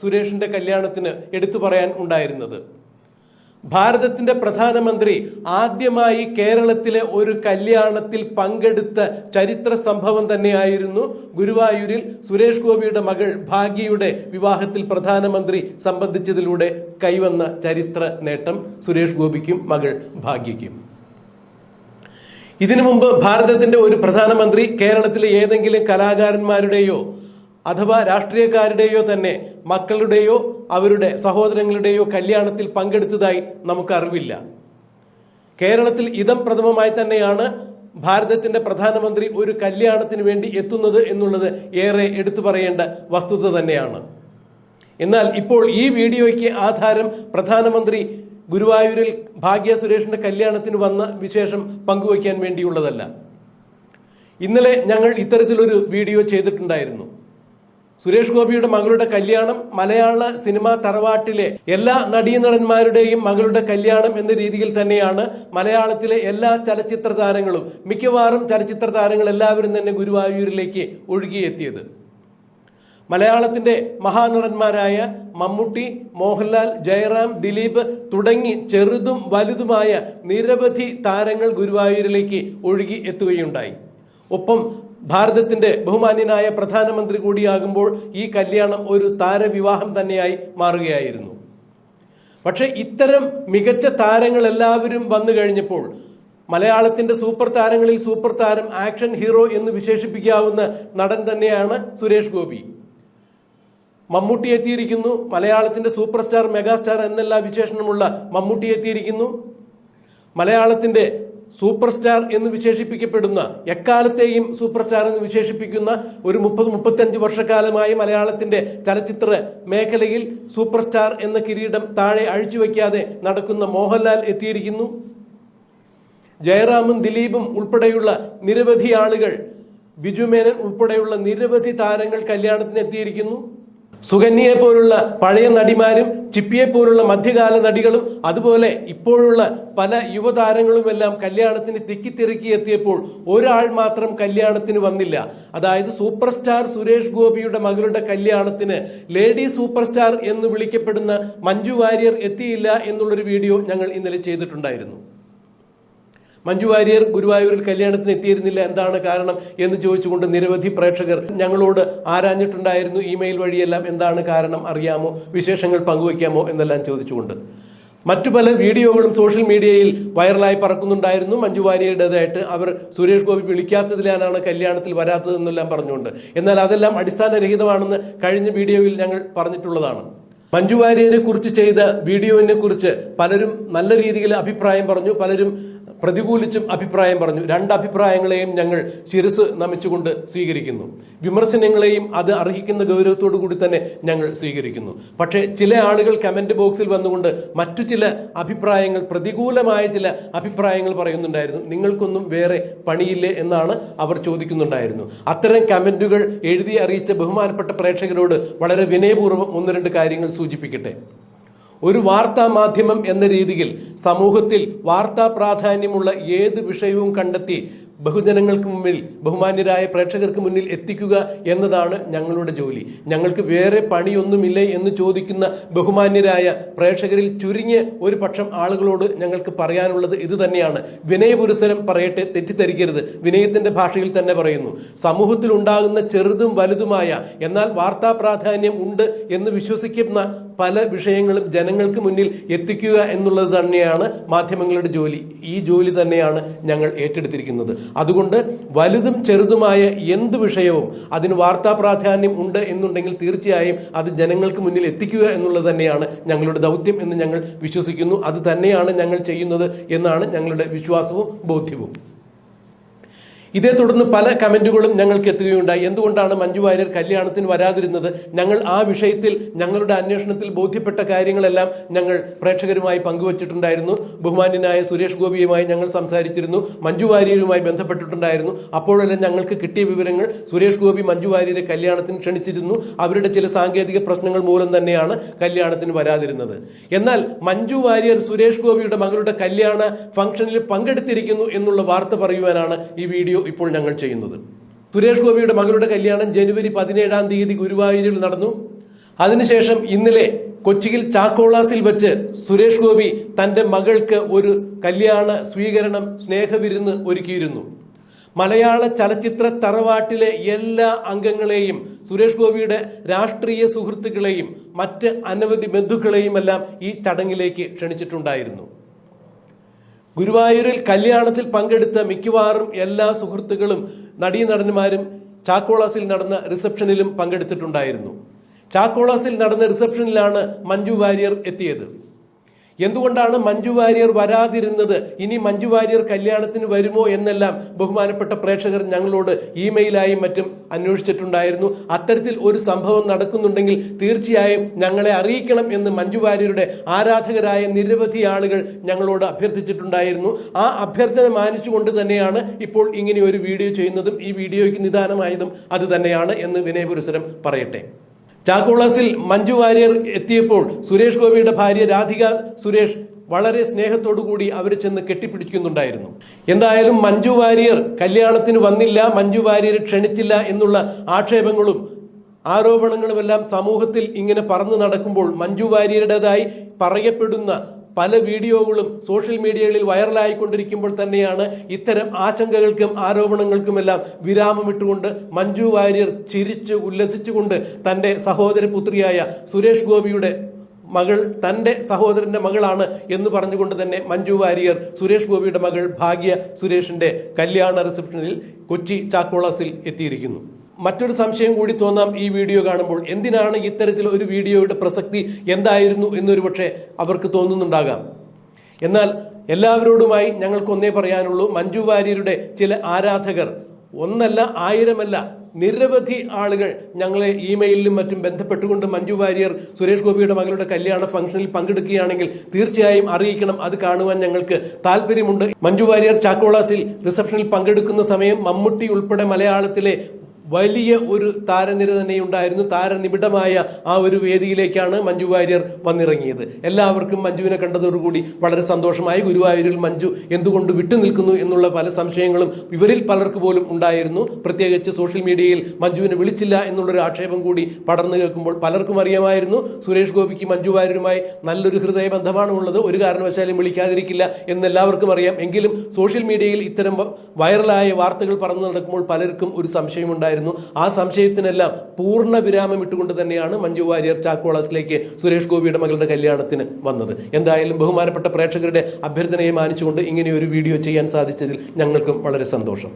സുരേഷിന്റെ കല്യാണത്തിന് എടുത്തു പറയാൻ ഉണ്ടായിരുന്നത്. ഭാരതത്തിന്റെ പ്രധാനമന്ത്രി ആദ്യമായി കേരളത്തിലെ ഒരു കല്യാണത്തിൽ പങ്കെടുത്ത ചരിത്ര സംഭവം തന്നെയായിരുന്നു ഗുരുവായൂരിൽ സുരേഷ് ഗോപിയുടെ മകൾ ഭാഗ്യയുടെ വിവാഹത്തിൽ പ്രധാനമന്ത്രി സംബന്ധിച്ചതിലൂടെ കൈവന്ന ചരിത്ര നേട്ടം സുരേഷ് ഗോപിക്കും മകൾ ഭാഗ്യയ്ക്കും. ഇതിനു മുമ്പ് ഭാരതത്തിന്റെ ഒരു പ്രധാനമന്ത്രി കേരളത്തിലെ ഏതെങ്കിലും കലാകാരന്മാരുടെയോ അഥവാ രാഷ്ട്രീയക്കാരുടെയോ തന്നെ മക്കളുടെയോ അവരുടെ സഹോദരങ്ങളുടെയോ കല്യാണത്തിൽ പങ്കെടുത്തതായി നമുക്ക് അറിവില്ല കേരളത്തിൽ ഇതം പ്രഥമമായി തന്നെയാണ് ഭാരതത്തിന്റെ പ്രധാനമന്ത്രി ഒരു കല്യാണത്തിന് വേണ്ടി എത്തുന്നത് എന്നുള്ളത് ഏറെ എടുത്തു പറയേണ്ട വസ്തുത തന്നെയാണ്. എന്നാൽ ഇപ്പോൾ ഈ വീഡിയോയ്ക്ക് ആധാരം പ്രധാനമന്ത്രി ഗുരുവായൂരിൽ ഭാഗ്യ സുരേഷിന്റെ കല്യാണത്തിന് വന്ന വിശേഷം പങ്കുവയ്ക്കാൻ വേണ്ടിയുള്ളതല്ല. ഇന്നലെ ഞങ്ങൾ ഇത്തരത്തിലൊരു വീഡിയോ ചെയ്തിട്ടുണ്ടായിരുന്നു. സുരേഷ് ഗോപിയുടെ മകളുടെ കല്യാണം മലയാള സിനിമാ തറവാട്ടിലെ എല്ലാ നടീനടന്മാരുടെയും മകളുടെ കല്യാണം എന്ന രീതിയിൽ തന്നെയാണ് മലയാളത്തിലെ എല്ലാ ചലച്ചിത്ര താരങ്ങളും മിക്കവാറും ചലച്ചിത്ര താരങ്ങൾ എല്ലാവരും തന്നെ ഗുരുവായൂരിലേക്ക് ഒഴുകിയെത്തിയത്. മലയാളത്തിന്റെ മഹാനടന്മാരായ മമ്മൂട്ടി മോഹൻലാൽ ജയറാം ദിലീപ് തുടങ്ങി ചെറുതും വലുതുമായ നിരവധി താരങ്ങൾ ഗുരുവായൂരിലേക്ക് ഒഴുകി എത്തുകയുണ്ടായി. ഒപ്പം ഭാരതത്തിന്റെ ബഹുമാന്യനായ പ്രധാനമന്ത്രി കൂടിയാകുമ്പോൾ ഈ കല്യാണം ഒരു താരവിവാഹം തന്നെയായി മാറുകയായിരുന്നു. പക്ഷെ ഇത്തരം മികച്ച താരങ്ങൾ എല്ലാവരും വന്നു കഴിഞ്ഞപ്പോൾ മലയാളത്തിന്റെ സൂപ്പർ താരങ്ങളിൽ സൂപ്പർ താരം ആക്ഷൻ ഹീറോ എന്ന് വിശേഷിപ്പിക്കാവുന്ന നടൻ തന്നെയാണ് സുരേഷ് ഗോപി. മമ്മൂട്ടി എത്തിയിരിക്കുന്നു. മലയാളത്തിന്റെ സൂപ്പർ സ്റ്റാർ മെഗാസ്റ്റാർ എന്നെല്ലാ വിശേഷണമുള്ള മമ്മൂട്ടി എത്തിയിരിക്കുന്നു. മലയാളത്തിന്റെ സൂപ്പർ സ്റ്റാർ എന്ന് വിശേഷിപ്പിക്കപ്പെടുന്ന എക്കാലത്തെയും സൂപ്പർ സ്റ്റാർ എന്ന് വിശേഷിപ്പിക്കുന്ന ഒരു മുപ്പത് മുപ്പത്തഞ്ച് വർഷക്കാലമായി മലയാളത്തിന്റെ ചലച്ചിത്ര മേഖലയിൽ സൂപ്പർ സ്റ്റാർ എന്ന കിരീടം താഴെ അഴിച്ചുവെക്കാതെ നടക്കുന്ന മോഹൻലാൽ എത്തിയിരിക്കുന്നു. ജയറാമും ദിലീപും ഉൾപ്പെടെയുള്ള നിരവധി ആളുകൾ ബിജു മേനൻ ഉൾപ്പെടെയുള്ള നിരവധി താരങ്ങൾ കല്യാണത്തിന് എത്തിയിരിക്കുന്നു. സുകന്യയെ പോലുള്ള പഴയ നടിമാരും ചിപ്പിയെ പോലുള്ള മധ്യകാല നടികളും അതുപോലെ ഇപ്പോഴുള്ള പല യുവതാരങ്ങളുമെല്ലാം കല്യാണത്തിന് തിക്കിത്തിറുക്കി എത്തിയപ്പോൾ ഒരാൾ മാത്രം കല്യാണത്തിന് വന്നില്ല. അതായത് സൂപ്പർ സ്റ്റാർ സുരേഷ് ഗോപിയുടെ മകളുടെ കല്യാണത്തിന് ലേഡി സൂപ്പർ സ്റ്റാർ എന്ന് വിളിക്കപ്പെടുന്ന മഞ്ജു വാര്യർ എത്തിയില്ല എന്നുള്ളൊരു വീഡിയോ ഞങ്ങൾ ഇന്നലെ ചെയ്തിട്ടുണ്ടായിരുന്നു. മഞ്ജു വാര്യർ ഗുരുവായൂരിൽ കല്യാണത്തിന് എത്തിയിരുന്നില്ല. എന്താണ് കാരണം എന്ന് ചോദിച്ചുകൊണ്ട് നിരവധി പ്രേക്ഷകർ ഞങ്ങളോട് ആരാഞ്ഞിട്ടുണ്ടായിരുന്നു ഇമെയിൽ വഴിയെല്ലാം. എന്താണ് കാരണം അറിയാമോ? വിശേഷങ്ങൾ പങ്കുവയ്ക്കാമോ എന്നെല്ലാം ചോദിച്ചുകൊണ്ട്. മറ്റു പല വീഡിയോകളും സോഷ്യൽ മീഡിയയിൽ വൈറലായി പറക്കുന്നുണ്ടായിരുന്നു. മഞ്ജു വാര്യരുടേതായിട്ട് അവർ സുരേഷ് ഗോപി വിളിക്കാത്തതിലാണ് കല്യാണത്തിൽ വരാത്തതെന്നെല്ലാം പറഞ്ഞുകൊണ്ട്. എന്നാൽ അതെല്ലാം അടിസ്ഥാനരഹിതമാണെന്ന് കഴിഞ്ഞ വീഡിയോയിൽ ഞങ്ങൾ പറഞ്ഞിട്ടുള്ളതാണ്. മഞ്ജു വാര്യരെ കുറിച്ച് ചെയ്ത വീഡിയോവിനെ കുറിച്ച് പലരും നല്ല രീതിയിൽ അഭിപ്രായം പറഞ്ഞു. പലരും പ്രതികൂലിച്ചും അഭിപ്രായം പറഞ്ഞു. രണ്ട് അഭിപ്രായങ്ങളെയും ഞങ്ങൾ ശിരസ് നമിച്ചുകൊണ്ട് സ്വീകരിക്കുന്നു. വിമർശനങ്ങളെയും അത് അർഹിക്കുന്ന ഗൗരവത്തോടു കൂടി തന്നെ ഞങ്ങൾ സ്വീകരിക്കുന്നു. പക്ഷേ ചില ആളുകൾ കമന്റ് ബോക്സിൽ വന്നുകൊണ്ട് മറ്റു ചില അഭിപ്രായങ്ങൾ പ്രതികൂലമായ ചില അഭിപ്രായങ്ങൾ പറയുന്നുണ്ടായിരുന്നു. നിങ്ങൾക്കൊന്നും വേറെ പണിയില്ലേ എന്നാണ് അവർ ചോദിക്കുന്നുണ്ടായിരുന്നു. അത്തരം കമന്റുകൾ എഴുതി അറിയിച്ച ബഹുമാനപ്പെട്ട പ്രേക്ഷകരോട് വളരെ വിനയപൂർവം ഒന്ന് രണ്ട് കാര്യങ്ങൾ സൂചിപ്പിക്കട്ടെ. ഒരു വാർത്താ മാധ്യമം എന്ന രീതിയിൽ സമൂഹത്തിൽ വാർത്താ പ്രാധാന്യമുള്ള ഏത് വിഷയവും കണ്ടെത്തി ബഹുജനങ്ങൾക്ക് മുമ്പിൽ ബഹുമാന്യരായ പ്രേക്ഷകർക്ക് മുന്നിൽ എത്തിക്കുക എന്നതാണ് ഞങ്ങളുടെ ജോലി. ഞങ്ങൾക്ക് വേറെ പണിയൊന്നുമില്ലേ എന്ന് ചോദിക്കുന്ന ബഹുമാന്യരായ പ്രേക്ഷകരിൽ ചുരുങ്ങിയ ഒരു പക്ഷം ആളുകളോട് ഞങ്ങൾക്ക് പറയാനുള്ളത് ഇത് തന്നെയാണ്. വിനയപുരസരം പറയട്ടെ തെറ്റിദ്ധരിക്കരുത്. വിനയത്തിന്റെ ഭാഷയിൽ തന്നെ പറയുന്നു. സമൂഹത്തിൽ ഉണ്ടാകുന്ന ചെറുതും വലുതുമായ എന്നാൽ വാർത്താ പ്രാധാന്യം ഉണ്ട് എന്ന് വിശ്വസിക്കുന്ന പല വിഷയങ്ങളും ജനങ്ങൾക്ക് മുന്നിൽ എത്തിക്കുക എന്നുള്ളത് തന്നെയാണ് മാധ്യമങ്ങളുടെ ജോലി. ഈ ജോലി തന്നെയാണ് ഞങ്ങൾ ഏറ്റെടുത്തിരിക്കുന്നത്. അതുകൊണ്ട് വലുതും ചെറുതുമായ എന്ത് വിഷയവും അതിന് വാർത്താ പ്രാധാന്യം ഉണ്ട് എന്നുണ്ടെങ്കിൽ തീർച്ചയായും അത് ജനങ്ങൾക്ക് മുന്നിൽ എത്തിക്കുക എന്നുള്ളത് തന്നെയാണ് ഞങ്ങളുടെ ദൗത്യം എന്ന് ഞങ്ങൾ വിശ്വസിക്കുന്നു. അത് തന്നെയാണ് ഞങ്ങൾ ചെയ്യുന്നത് എന്നാണ് ഞങ്ങളുടെ വിശ്വാസവും ബോധ്യവും. ഇതേ തുടർന്ന് പല കമന്റുകളും ഞങ്ങൾക്ക് എത്തുകയുണ്ടായി. എന്തുകൊണ്ടാണ് മഞ്ജു വാര്യർ കല്യാണത്തിന് വരാതിരുന്നത്? ഞങ്ങൾ ആ വിഷയത്തിൽ ഞങ്ങളുടെ അന്വേഷണത്തിൽ ബോധ്യപ്പെട്ട കാര്യങ്ങളെല്ലാം ഞങ്ങൾ പ്രേക്ഷകരുമായി പങ്കുവച്ചിട്ടുണ്ടായിരുന്നു. ബഹുമാന്യനായ സുരേഷ് ഗോപിയുമായി ഞങ്ങൾ സംസാരിച്ചിരുന്നു. മഞ്ജു വാര്യരുമായി ബന്ധപ്പെട്ടിട്ടുണ്ടായിരുന്നു. അപ്പോഴെല്ലാം ഞങ്ങൾക്ക് കിട്ടിയ വിവരങ്ങൾ സുരേഷ് ഗോപി മഞ്ജു വാര്യരെ കല്യാണത്തിന് ക്ഷണിച്ചിരുന്നു. അവരുടെ ചില സാങ്കേതിക പ്രശ്നങ്ങൾ മൂലം തന്നെയാണ് കല്യാണത്തിന് വരാതിരുന്നത്. എന്നാൽ മഞ്ജു വാര്യർ സുരേഷ് ഗോപിയുടെ മകളുടെ കല്യാണ ഫംഗ്ഷനിൽ പങ്കെടുത്തിരിക്കുന്നു എന്നുള്ള വാർത്ത പറയുവാനാണ് ഈ വീഡിയോ ഇപ്പോൾ ഞങ്ങൾ ചെയ്യുന്നത്. സുരേഷ് ഗോപിയുടെ മകളുടെ കല്യാണം ജനുവരി പതിനേഴാം തീയതി ഗുരുവായൂരിൽ നടന്നു. അതിനുശേഷം ഇന്നലെ കൊച്ചിയിൽ ചാക്കോളാസിൽ വെച്ച് സുരേഷ് ഗോപി തന്റെ മകൾക്ക് ഒരു കല്യാണ സ്വീകരണം സ്നേഹവിരുന്ന് ഒരുക്കിയിരുന്നു. മലയാള ചലച്ചിത്ര തറവാട്ടിലെ എല്ലാ അംഗങ്ങളെയും സുരേഷ് ഗോപിയുടെ രാഷ്ട്രീയ സുഹൃത്തുക്കളെയും മറ്റ് അനവധി ബന്ധുക്കളെയും എല്ലാം ഈ ചടങ്ങിലേക്ക് ക്ഷണിച്ചിട്ടുണ്ടായിരുന്നു. ഗുരുവായൂരിൽ കല്യാണത്തിൽ പങ്കെടുത്ത മിക്കവാറും എല്ലാ സുഹൃത്തുക്കളും നടീനടന്മാരും ചാക്കോളാസിൽ നടന്ന റിസപ്ഷനിലും പങ്കെടുത്തിട്ടുണ്ടായിരുന്നു. ചാക്കോളാസിൽ നടന്ന റിസപ്ഷനിലാണ് മഞ്ജു വാര്യർ എത്തിയത്. എന്തുകൊണ്ടാണ് മഞ്ജു വാര്യർ വരാതിരുന്നത്? ഇനി മഞ്ജു വാര്യർ കല്യാണത്തിന് വരുമോ എന്നെല്ലാം ബഹുമാനപ്പെട്ട പ്രേക്ഷകർ ഞങ്ങളോട് ഇമെയിലായും മറ്റും അന്വേഷിച്ചിട്ടുണ്ടായിരുന്നു. അത്തരത്തിൽ ഒരു സംഭവം നടക്കുന്നുണ്ടെങ്കിൽ തീർച്ചയായും ഞങ്ങളെ അറിയിക്കണം എന്ന് മഞ്ജു വാര്യരുടെ ആരാധകരായ നിരവധി ആളുകൾ ഞങ്ങളോട് അഭ്യർത്ഥിച്ചിട്ടുണ്ടായിരുന്നു. ആ അഭ്യർത്ഥന മാനിച്ചുകൊണ്ട് തന്നെയാണ് ഇപ്പോൾ ഇങ്ങനെ ഒരു വീഡിയോ ചെയ്യുന്നതും ഈ വീഡിയോയ്ക്ക് നിദാനമായതും അത് തന്നെയാണ് എന്ന് വിനയപുരസരം പറയട്ടെ. ചാക്കോളാസിൽ മഞ്ജു വാര്യർ എത്തിയപ്പോൾ സുരേഷ് ഗോപിയുടെ ഭാര്യ രാധിക സുരേഷ് വളരെ സ്നേഹത്തോടു കൂടി അവർ ചെന്ന് കെട്ടിപ്പിടിക്കുന്നുണ്ടായിരുന്നു. എന്തായാലും മഞ്ജു വാര്യർ കല്യാണത്തിന് വന്നില്ല മഞ്ജു വാര്യർ ക്ഷണിച്ചില്ല എന്നുള്ള ആക്ഷേപങ്ങളും ആരോപണങ്ങളുമെല്ലാം സമൂഹത്തിൽ ഇങ്ങനെ പറന്നു നടക്കുമ്പോൾ മഞ്ജു വാര്യരുടേതായി പറയപ്പെടുന്ന പല വീഡിയോകളും സോഷ്യൽ മീഡിയകളിൽ വൈറലായിക്കൊണ്ടിരിക്കുമ്പോൾ തന്നെയാണ് ഇത്തരം ആശങ്കകൾക്കും ആരോപണങ്ങൾക്കുമെല്ലാം വിരാമമിട്ടുകൊണ്ട് മഞ്ജു വാര്യർ ചിരിച്ച് ഉല്ലസിച്ചുകൊണ്ട് തന്റെ സഹോദരപുത്രിയായ സുരേഷ് ഗോപിയുടെ മകൾ തന്റെ സഹോദരന്റെ മകളാണ് എന്ന് പറഞ്ഞുകൊണ്ട് തന്നെ മഞ്ജു വാര്യർ സുരേഷ് ഗോപിയുടെ മകൾ ഭാഗ്യ സുരേഷിന്റെ കല്യാണ റിസപ്ഷനിൽ കൊച്ചി ചാക്കോളാസിൽ എത്തിയിരിക്കുന്നു. മറ്റൊരു സംശയം കൂടി തോന്നാം ഈ വീഡിയോ കാണുമ്പോൾ. എന്തിനാണ് ഇത്തരത്തിൽ ഒരു വീഡിയോയുടെ പ്രസക്തി എന്തായിരുന്നു എന്നൊരു പക്ഷേ അവർക്ക് തോന്നുന്നുണ്ടാകാം. എന്നാൽ എല്ലാവരോടുമായി ഞങ്ങൾക്ക് ഒന്നേ പറയാനുള്ളൂ മഞ്ജു വാര്യരുടെ ചില ആരാധകർ ഒന്നല്ല ആയിരമല്ല നിരവധി ആളുകൾ ഞങ്ങളെ ഇമെയിലിലും മറ്റും ബന്ധപ്പെട്ടുകൊണ്ട് മഞ്ജു വാര്യർ സുരേഷ് ഗോപിയുടെ മകളുടെ കല്യാണ ഫംഗ്ഷനിൽ പങ്കെടുക്കുകയാണെങ്കിൽ തീർച്ചയായും അറിയിക്കണം അത് കാണുവാൻ ഞങ്ങൾക്ക് താല്പര്യമുണ്ട് മഞ്ജു വാര്യർ ചാക്കോളാസിൽ റിസപ്ഷനിൽ പങ്കെടുക്കുന്ന സമയം മമ്മൂട്ടി ഉൾപ്പെടെ മലയാളത്തിലെ വലിയ ഒരു താരനിര തന്നെ ഉണ്ടായിരുന്നു താരനിബിഡമായ ആ ഒരു വേദിയിലേക്കാണ് മഞ്ജു വാര്യർ വന്നിറങ്ങിയത്. എല്ലാവർക്കും മഞ്ജുവിനെ കണ്ടതോടുകൂടി വളരെ സന്തോഷമായി. ഗുരുവായൂരിൽ മഞ്ജു എന്തുകൊണ്ട് വിട്ടുനിൽക്കുന്നു എന്നുള്ള പല സംശയങ്ങളും ഇവരിൽ പലർക്ക് പോലും ഉണ്ടായിരുന്നു. പ്രത്യേകിച്ച് സോഷ്യൽ മീഡിയയിൽ മഞ്ജുവിനെ വിളിച്ചില്ല എന്നുള്ളൊരു ആക്ഷേപം കൂടി പടർന്നു കേൾക്കുമ്പോൾ പലർക്കും അറിയാമായിരുന്നു. സുരേഷ് ഗോപിക്ക് മഞ്ജു വാര്യരുമായി നല്ലൊരു ഹൃദയബന്ധമാണ് ഉള്ളത്. ഒരു കാരണവശാലും വിളിക്കാതിരിക്കില്ല എന്ന് എല്ലാവർക്കും അറിയാം. എങ്കിലും സോഷ്യൽ മീഡിയയിൽ ഇത്തരം വൈറലായ വാർത്തകൾ പറന്നു നടക്കുമ്പോൾ പലർക്കും ഒരു സംശയമുണ്ടായിരുന്നു. ആ സംശയത്തിനെല്ലാം പൂർണ വിരാമം ഇട്ടുകൊണ്ട് തന്നെയാണ് മഞ്ജു വാര്യർ ചാക്കോളസിലേക്ക് സുരേഷ് ഗോപിയുടെ മകളുടെ കല്യാണത്തിന് വന്നത്. എന്തായാലും ബഹുമാനപ്പെട്ട പ്രേക്ഷകരുടെ അഭ്യർത്ഥനയെ മാനിച്ചുകൊണ്ട് ഇങ്ങനെ ഒരു വീഡിയോ ചെയ്യാൻ സാധിച്ചതിൽ ഞങ്ങൾക്കും വളരെ സന്തോഷം.